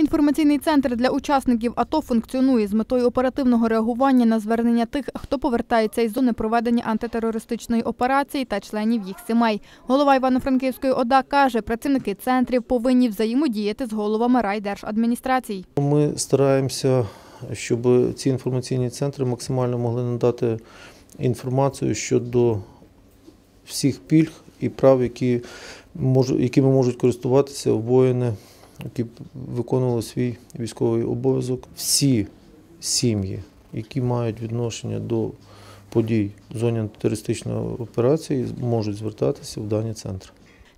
Інформаційний центр для учасників АТО функціонує з метою оперативного реагування на звернення тих, хто повертається із зони проведення антитерористичної операції та членів їх сімей. Голова Івано-Франківської ОДА каже, працівники центрів повинні взаємодіяти з головами райдержадміністрацій. Ми стараємося, щоб ці інформаційні центри максимально могли надати інформацію щодо всіх пільг і прав, які якими можуть користуватися воїни, які виконували свій військовий обов'язок. Всі сім'ї, які мають відношення до подій в зоні антитерористичної операції, можуть звертатися в дані центри.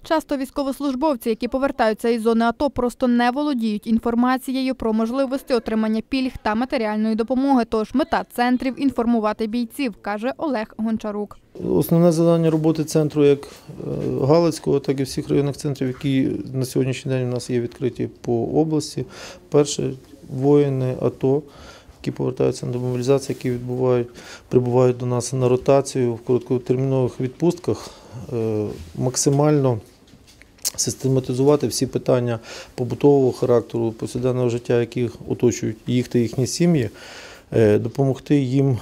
Часто військовослужбовці, які повертаються із зони АТО, просто не володіють інформацією про можливості отримання пільг та матеріальної допомоги. Тож мета центрів інформувати бійців, каже Олег Гончарук. Основне завдання роботи центру як е, Галицького, так і всіх районних центрів, які на сьогоднішній день у нас є відкриті по області. Перше, воїни АТО, які повертаються до мобілізації, які відбувають, прибувають до нас на ротацію в короткотермінових відпустках, е, максимально систематизувати всі питання побутового характеру, повсякденного життя, які оточують їх та їхні сім'ї, е, допомогти їм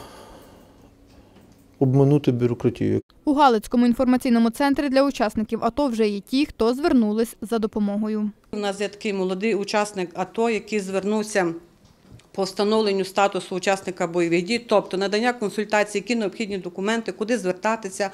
обминути бюрократію. У Галицькому інформаційному центрі для учасників АТО вже є ті, хто звернулись за допомогою. У нас є такий молодий учасник АТО, який звернувся по встановленню статусу учасника бойових дій, тобто надання консультацій, які необхідні документи, куди звертатися.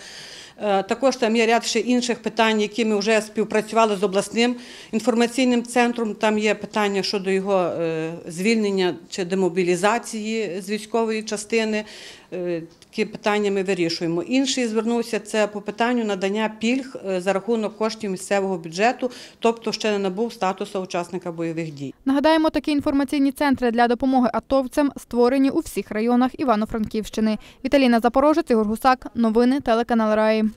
Е, Також там є ряд ще інших питань, які ми вже співпрацювали з обласним інформаційним центром. Там є питання щодо його е, звільнення чи демобілізації з військової частини. Е, Такі питання ми вирішуємо. Інший звернувся це по питанню надання пільг за рахунок коштів місцевого бюджету, тобто ще не набув статусу учасника бойових дій. Нагадаємо, такі інформаційні центри для допомоги атовцям створені у всіх районах Івано-Франківщини. Віталіна Запорожець, Ігор Гусак. Новини телеканал Раї.